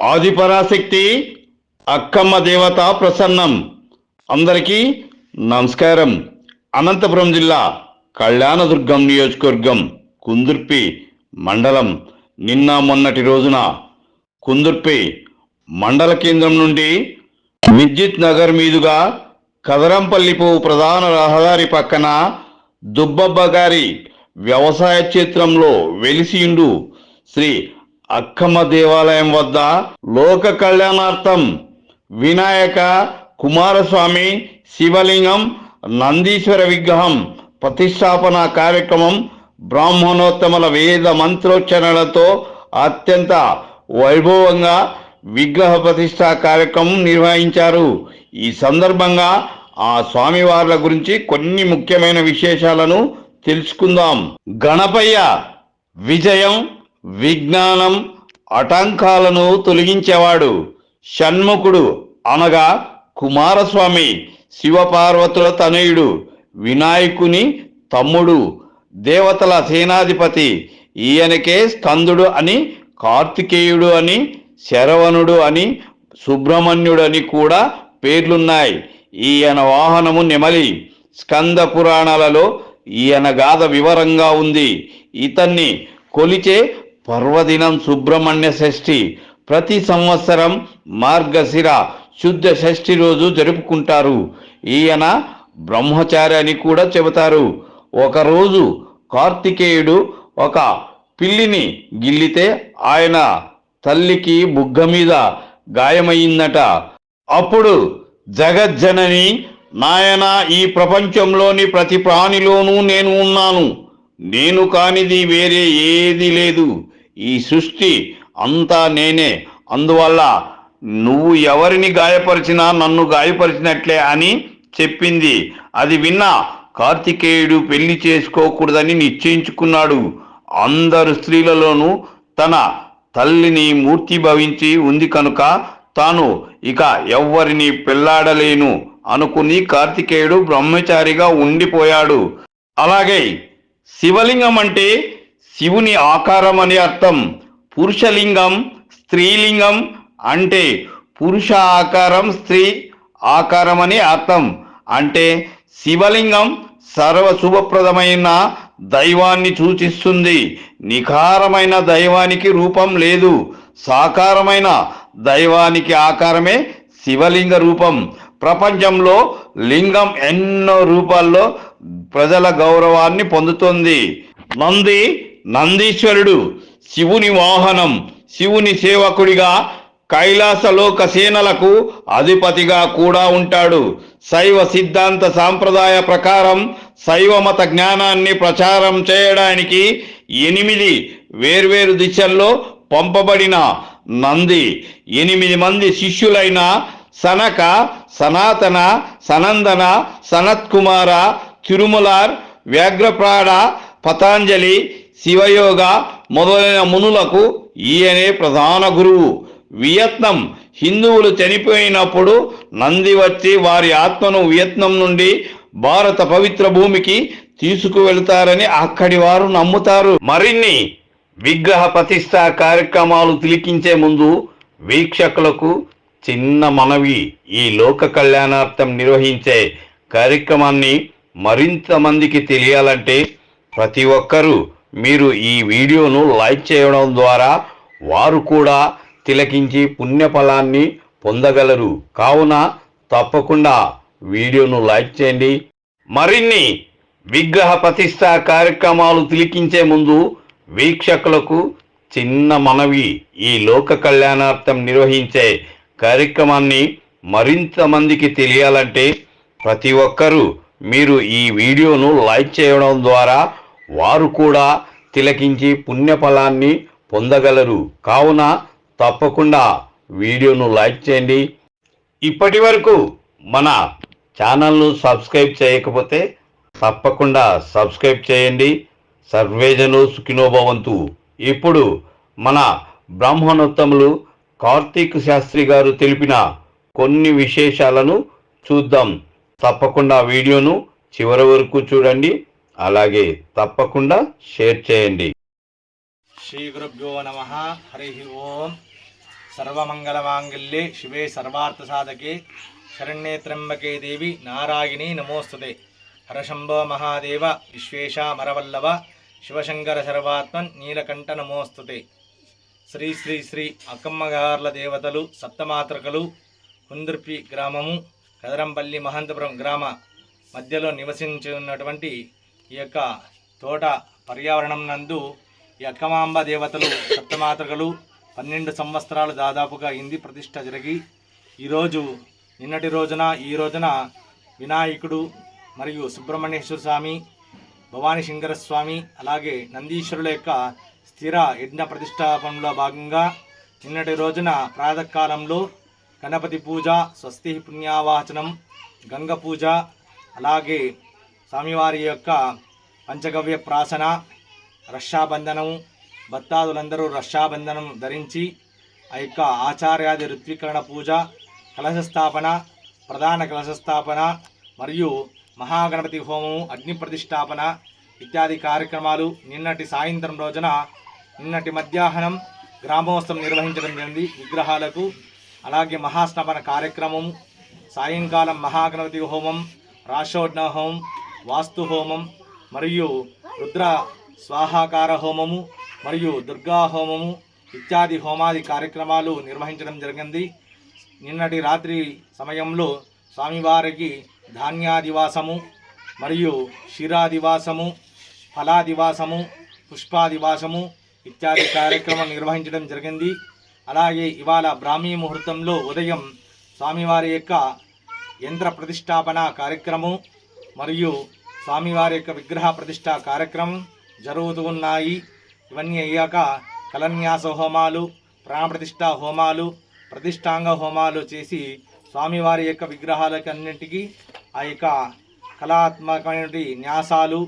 ఆదిపరాశక్తి అక్కమ్మ దేవత ప్రసన్నం. అందరికీ నమస్కారం. అనంతపురం జిల్లా కళ్యాణదుర్గం నియోజకవర్గం కుందుర్పి మండలం. నిన్న మొన్నటి రోజున కుందుర్పి మండల కేంద్రం నుండి విద్యుత్ నగర్ మీదుగా కదరంపల్లిపు ప్రధాన రహదారి పక్కన దుబ్బబ్బ గారి వ్యవసాయ క్షేత్రంలో వెలిసిండు శ్రీ అక్కమ్మ దేవాలయం వద్ద లోక కళ్యాణార్థం వినాయక కుమారస్వామి శివలింగం నందీశ్వర విగ్రహం ప్రతిష్టాపన కార్యక్రమం బ్రాహ్మణోత్తముల వేద మంత్రోచ్చరణలతో అత్యంత వైభవంగా విగ్రహ ప్రతిష్ట కార్యక్రమం నిర్వహించారు. ఈ సందర్భంగా ఆ స్వామివార్ల గురించి కొన్ని ముఖ్యమైన విశేషాలను తెలుసుకుందాం. గణపయ్య విజయం విజ్ఞానం అటంకాలను తొలగించేవాడు షణ్ముఖుడు అనగా కుమారస్వామి శివపార్వతుల తనయుడు వినాయకుని తమ్ముడు దేవతల సేనాధిపతి ఈయనకే స్కందుడు అని కార్తికేయుడు అని శరవణుడు అని సుబ్రహ్మణ్యుడు అని కూడా పేర్లున్నాయి. ఈయన వాహనము నెమలి. స్కంద పురాణాలలో ఈయన గాథ వివరంగా ఉంది. ఇతన్ని కొలిచే పర్వదినం సుబ్రహ్మణ్య షష్ఠి. ప్రతి సంవత్సరం మార్గశిర శుద్ధ షష్ఠి రోజు జరుపుకుంటారు. ఈయన బ్రహ్మచారి అని కూడా చెబుతారు. ఒకరోజు కార్తికేయుడు ఒక పిల్లిని గిల్లితే ఆయన తల్లికి బుగ్గ మీద గాయమయ్యిందట అప్పుడు జగజ్జనని నాయన ఈ ప్రపంచంలోని ప్రతి ప్రాణిలోనూ నేను ఉన్నాను. నేను కానిది వేరే ఏది లేదు. ఈ సృష్టి అంతా నేనే. అందువల్ల నువ్వు ఎవరిని గాయపరిచినా నన్ను గాయపరిచినట్లే అని చెప్పింది. అది విన్న కార్తికేయుడు పెళ్ళి చేసుకోకూడదని నిశ్చయించుకున్నాడు. అందరు స్త్రీలలోనూ తన తల్లిని మూర్తి భవించి ఉంది కనుక తాను ఇక ఎవ్వరిని పెళ్ళాడలేను అనుకుని కార్తికేయుడు బ్రహ్మచారిగా ఉండిపోయాడు. అలాగే శివలింగం అంటే శివుని ఆకారం అని అర్థం. పురుషలింగం స్త్రీలింగం అంటే పురుష ఆకారం స్త్రీ ఆకారం అని అర్థం. అంటే శివలింగం సర్వశుభప్రదమైన దైవాన్ని సూచిస్తుంది. నిఖారమైన దైవానికి రూపం లేదు. సాకారమైన దైవానికి ఆకారమే శివలింగ రూపం. ప్రపంచంలో లింగం ఎన్నో రూపాల్లో ప్రజల గౌరవాన్ని పొందుతుంది. నంది నందీశ్వరుడు శివుని వాహనం శివుని సేవకుడిగా కైలాసలోక సేనలకు అధిపతిగా కూడా ఉంటాడు. శైవ సిద్ధాంత సాంప్రదాయ ప్రకారం శైవమత జ్ఞానాన్ని ప్రచారం చేయడానికి ఎనిమిది వేర్వేరు దిశల్లో పంపబడిన నంది. ఎనిమిది మంది శిష్యులైన సనక సనాతన సనందన సనత్కుమార తిరుమలార్ వ్యాఘ్రప్రాడ పతాంజలి శివయోగ మొదలైన మునులకు ఈయనే ప్రధాన గురువు. వియత్నం హిందువులు చనిపోయినప్పుడు నంది వచ్చి వారి ఆత్మను వియత్నం నుండి భారత పవిత్ర భూమికి తీసుకువెళ్తారని అక్కడి వారు నమ్ముతారు. మరిన్ని విగ్రహ ప్రతిష్ట కార్యక్రమాలు తిలికించే ముందు వీక్షకులకు చిన్న మనవి. ఈ లోక కళ్యాణార్థం నిర్వహించే కార్యక్రమాన్ని మరింత మందికి తెలియాలంటే ప్రతి ఒక్కరూ మీరు ఈ వీడియోను లైక్ చేయడం ద్వారా వారు కూడా తిలకించి పుణ్యఫలాన్ని పొందగలరు. కావున తప్పకుండా వీడియోను లైక్ చేయండి. మరిన్ని విగ్రహ ప్రతిష్ట కార్యక్రమాలు తిలికించే ముందు వీక్షకులకు చిన్న మనవి. ఈ లోక కళ్యాణార్థం నిర్వహించే కార్యక్రమాన్ని మరింత మందికి తెలియాలంటే ప్రతి ఒక్కరూ మీరు ఈ వీడియోను లైక్ చేయడం ద్వారా వారు కూడా తిలకించి పుణ్యఫలాన్ని పొందగలరు. కావున తప్పకుండా వీడియోను లైక్ చేయండి. ఇప్పటి వరకు మన ఛానల్ను సబ్స్క్రైబ్ చేయకపోతే తప్పకుండా సబ్స్క్రైబ్ చేయండి. సర్వేజను సుఖినోభవంతు ఇప్పుడు మన బ్రాహ్మణోత్తములు కార్తీక్ శాస్త్రి గారు తెలిపిన కొన్ని విశేషాలను చూద్దాం. తప్పకుండా వీడియోను చివరి వరకు చూడండి. అలాగే తప్పకుండా షేర్ చేయండి. శ్రీ గురుభ్యో నమ. హరి ఓం. సర్వమంగళమాంగళ్యే శివే సర్వార్థసాధకే. శరణ్యే త్ర్యంబకే దేవి. నారాయణి నమోస్తుతే. హరశంభో మహాదేవ. విశ్వేశామరవల్లభ. శివశంకర సర్వాత్మన్ నీలకంఠ నమోస్తుతే. శ్రీ శ్రీ శ్రీ అక్కమ్మగార్ల దేవతలు సప్తమాతృకలు కుందుర్పి గ్రామము కదరంపల్లి మహంతపురం గ్రామ మధ్యలో నివసించి ఉన్నటువంటి ఈ యొక్క తోట పర్యావరణం నందు ఈ అక్కమాంబ దేవతలు సప్తమాతృకలు పన్నెండు సంవత్సరాలు దాదాపుగా ఇంది ప్రతిష్ట జరిగి ఈరోజు నిన్నటి రోజున ఈ రోజున వినాయకుడు మరియు సుబ్రహ్మణ్యేశ్వర స్వామి భవానీ శంకర స్వామి అలాగే నందీశ్వరుల యొక్క స్థిర యజ్ఞ ప్రతిష్టాపనలో భాగంగా నిన్నటి రోజున ప్రాతకాలంలో గణపతి పూజ స్వస్తి పుణ్యావాచనం గంగ పూజ అలాగే స్వామివారి యొక్క పంచగవ్య ప్రాసన రక్షాబంధనము భక్తాదులందరూ రక్షాబంధనం ధరించి ఆ యొక్క ఆచార్యాది ఋత్వీకరణ పూజ కలశ స్థాపన ప్రధాన కలశ స్థాపన మరియు మహాగణపతి హోమము అగ్ని ప్రతిష్టాపన ఇత్యాది కార్యక్రమాలు నిన్నటి సాయంత్రం రోజున నిన్నటి మధ్యాహ్నం గ్రామోత్సవం నిర్వహించడం జరిగింది. విగ్రహాలకు అలాగే మహాస్నాపన కార్యక్రమం సాయంకాలం మహాగణపతి హోమం రాషోడ్న హోమం వాస్తు హోమం మరియు రుద్ర స్వాహాకార హోమము మరియు దుర్గా హోమము ఇత్యాది హోమాది కార్యక్రమాలు నిర్వహించడం జరిగింది. నిన్నటి రాత్రి సమయంలో స్వామివారికి ధాన్యాదివాసము మరియు క్షీరాదివాసము ఫలాదివాసము పుష్పాదివాసము ఇత్యాది కార్యక్రమం నిర్వహించడం జరిగింది. అలాగే ఇవాళ బ్రాహ్మీ ముహూర్తంలో ఉదయం స్వామివారి యొక్క యంత్ర ప్రతిష్టాపన కార్యక్రమం మరియు స్వామివారి యొక్క విగ్రహ ప్రతిష్ట కార్యక్రమం జరుగుతూ ఉన్నాయి. ఇవన్నీ అయ్యాక కలన్యాస హోమాలు ప్రాణప్రతిష్ట హోమాలు ప్రతిష్టాంగ హోమాలు చేసి స్వామివారి యొక్క విగ్రహాలకి అన్నింటికి ఆ యొక్క కళాత్మకమైనటువంటి న్యాసాలు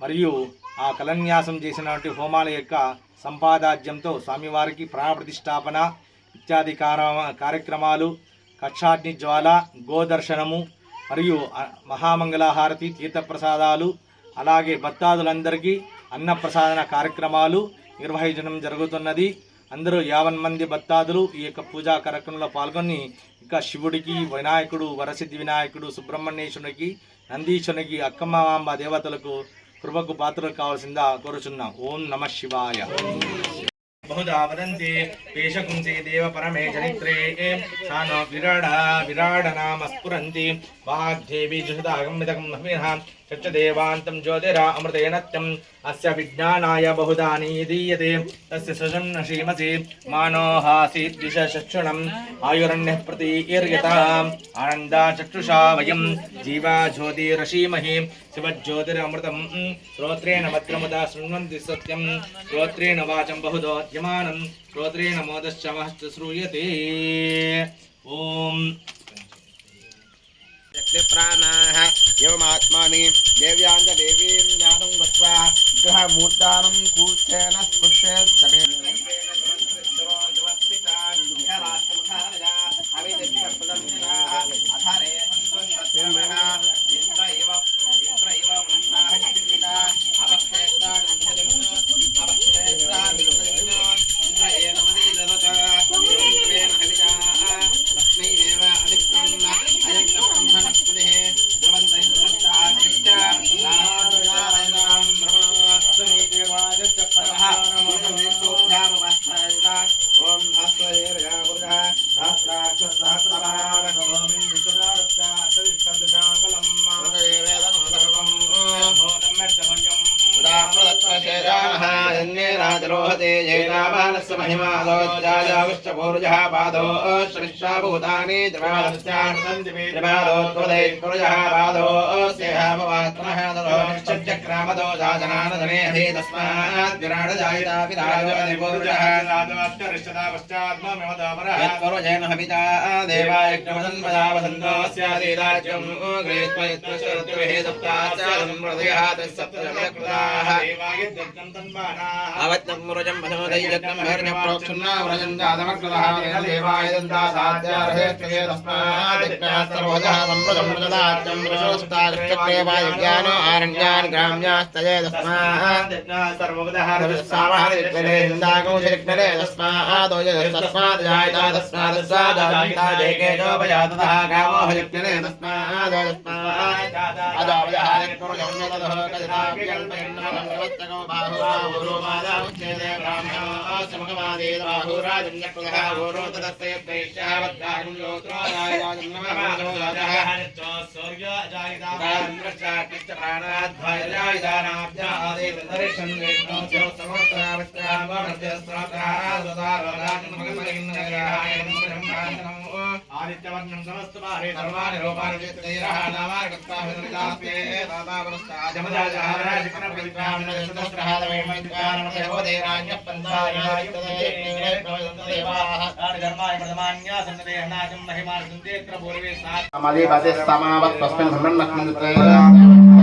మరియు ఆ కలన్యాసం చేసినటువంటి హోమాల యొక్క సంపాదాజ్యంతో స్వామివారికి ప్రాణప్రతిష్టాపన ఇత్యాది కార్యక్రమాలు కక్షాగ్ని జ్వాల గోదర్శనము మరియు మహామంగళహారతి తీర్థప్రసాదాలు అలాగే భక్తాదులందరికీ అన్నప్రసాదన కార్యక్రమాలు నిర్వహించడం జరుగుతున్నది. అందరూ యావన్ మంది భక్తాదులు ఈ యొక్క పూజా కార్యక్రమంలో పాల్గొని ఇక శివుడికి వినాయకుడు వరసిద్ధి వినాయకుడు సుబ్రహ్మణ్యేశ్వరునికి నందీశ్వరునికి అక్కమ్మ దేవతలకు కృపకు పాత్రలు కావాల్సిందా కోరుచున్నాం. ఓం నమ శివాయ. బహుదా వదంతి పేషకుంసి దేవ పరమే చరిత్రే సా న విరాడ విరాడ నామ స్ఫురంతి వాగ్దేవి జుషదాగమిదకం హవిః చచ్చ దేవాంతం జ్యోతిరా अस्य विज्ञानाय बहुदानी दीयते तस्य शशं न श्रीमसि मानोहासीद्विष चक्षुणम् आयुरण्यः प्रतीर्यता आनन्दा चक्षुषा वयं जीवा ज्योतिरशीमहि शिवज्योतिरमृतम्। श्रोत्रेण मद्रमुदा शृण्वन्ति सत्यं श्रोत्रेण वाचं बहुदोद्यमानं श्रोत्रेण मोदश्चमश्च श्रूयते। ॐ प्राणा एवमात्मानि देव्याञ्च देवीं ज्ञातं गत्वा ग्रहमूर्तानं कूर्चेन स्पृश्येत्तपे మహిమాదోజ్జాయావిశ్చ పూర్జः పాదో శ్రీశ్వాభూతాని త్రిపాదోత్పదైత్పురుజः పాదోస్యహామవాత్మనः తదో रामदोषासनानधने हे तस्माद्विराडजायितापिताजनिपुरुषाश्चात्ममिवदापरः देवायज्ञमदन्मदावसन्दोस्यादेदाज्यम् ग्रेष्मयत्वशरत्वे सप्तास्यासंप्रदयहातस्सप्तजमयकृताः अवत्नम्रुजम् मनोदयज्ञम् हैर्ण्यप्रोक्षुन्नाव्रजन्दादमकृतः देवाय दन्दासाध्यार्हे तस्मादिज्ञास्तरोजः आरण्यान् ग्राम् ప్రోక్షున్నా వ్రజం జాతమగ్రదః దేవాయ దంతాసాద్యార్హే త్వయే తస్మాత్ బ్రాహ్మణో ఆదిత్యవర్ణం సమస్త భారే సర్వాణి రూపాణి సమావత్ తస్మిన్ సమ్రన్నస్మిన్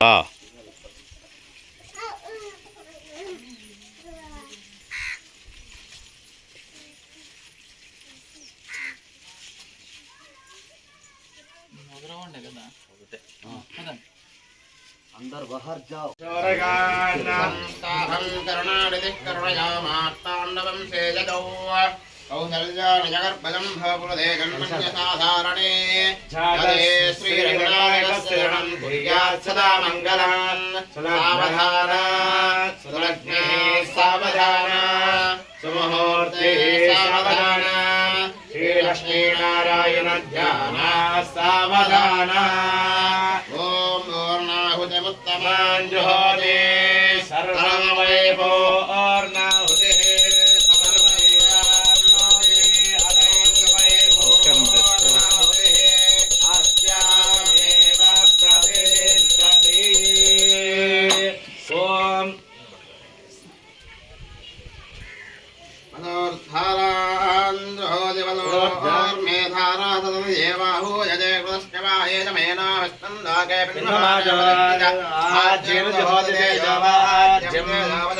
పరిధ్యానామదే నమ ఆ, సాహం కరుణానిధిః కరుణయామార్తాండవం సేజదౌ కౌసల్యానిజగర్భజం భవపురదే జన్మన్యసాధారణే జలే శ్రీరంగనాయకस्य శరణం కుర్యాత్ సదా మంగళం సావధాన సులగ్నే సావధాన సుముహూర్తే సావధాన శ్రీలక్ష్మీనారాయణ దేవ ఓం శాంతి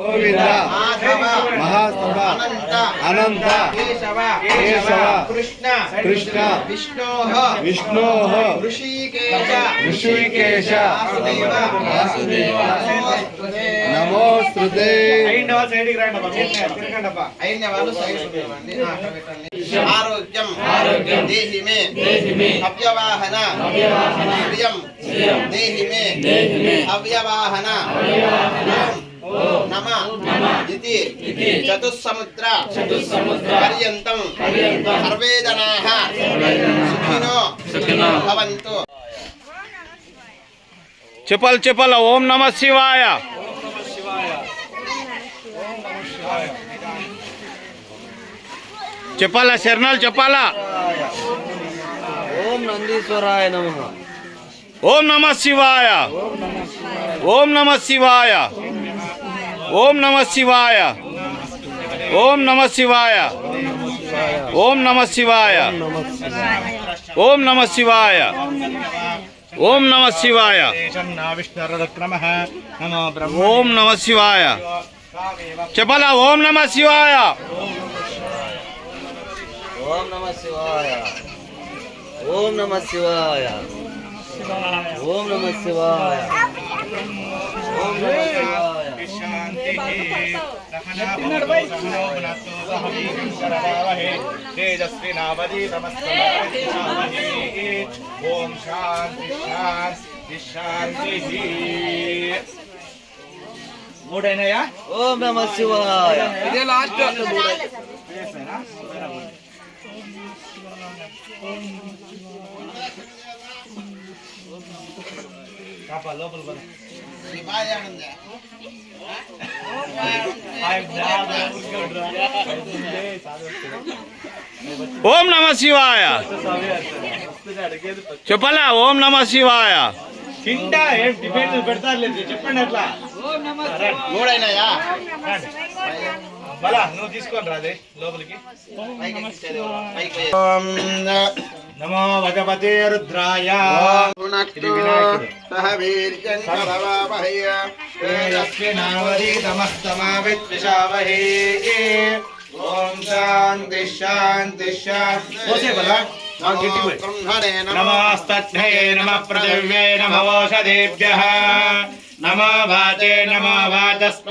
ಗೋವಿಂದ ಮಹಾಸಭ ಅನಂತ ಕೇಶವ ಕೃಷ್ಣ ಕೃಷ್ಣ ವಿಷ್ಣೋ ವಿಷ್ಣೋ ಋಷಿಕೇಶ ಋಷಿಕೇಶ ವಾಸುದೇವ నమోస్తుతే. నమోస్తుతే ఐండవ సైడ్కి రండి అబ్బా. తిరగండి అబ్బా. అయిన వాళ్ళు సైడ్ చూడండి. అక్కడ పెట్టండి. ఆరోగ్యం. ఆరోగ్యం. దేహి మే దేహి మే అవ్యవాహన. అవ్యవాహన. శ్రియం శ్రియం దేహి మే దేహి మే అవ్యవాహన. ఓం. నమ. నమ. ఇతి. చతుస్సముద్ర. పర్యంతం. పర్యంతం. సర్వే జనాః సుఖినో. సుఖినో. భవంతు. చెప్పాలి చెప్పాలి. నమ నమ ఓం నమ శివాయ. చెప్పాలా శరణాలు చెప్పాలా? ఓం నందీశ్వరాయ నమ. ఓం నమ శివాయ. ఓం నమ శివాయ. ఓం నమ శివాయ. ఓం నమ శివాయ. ఓం నమ శివాయ. ఓం నమ శివాయ. ఓం నమ శివాయ. విష్ణురక్రమః నమో బ్రహ్మ ఓం నమ శివాయ. చెప్పాలా? ఓం నమ శివాయ. ఓం నమ శివాయ ఓం నమ శివాయ ఓం నమ శివాయ ఓం నమ శివాయ ఓం శాంతి శాంతి శాంతి మూడైనాయా ఓం నమ శివాయ ఇదే లాస్ట్ కాపా లోపల పద. శివాయ ఆనంద ఓం నమ శివాయ. చెప్పాలా? ఓం నమ శివాయ. తింటా ఏం టిఫిన్ పెడతారు లేదు చెప్పండి అట్లా. మూడైనాయా? నమో భగవతే రుద్రాయ. సహ వీర్యం కరవావహై. తేజస్వినావరీతమస్తమావిద్విషావహే ఓం శాంతి శాంతి శాంతి. బలా. నమస్తై నమ. పృథివ్యై నమోషధేభ్య. నమో వాచే నమో వాచస్మ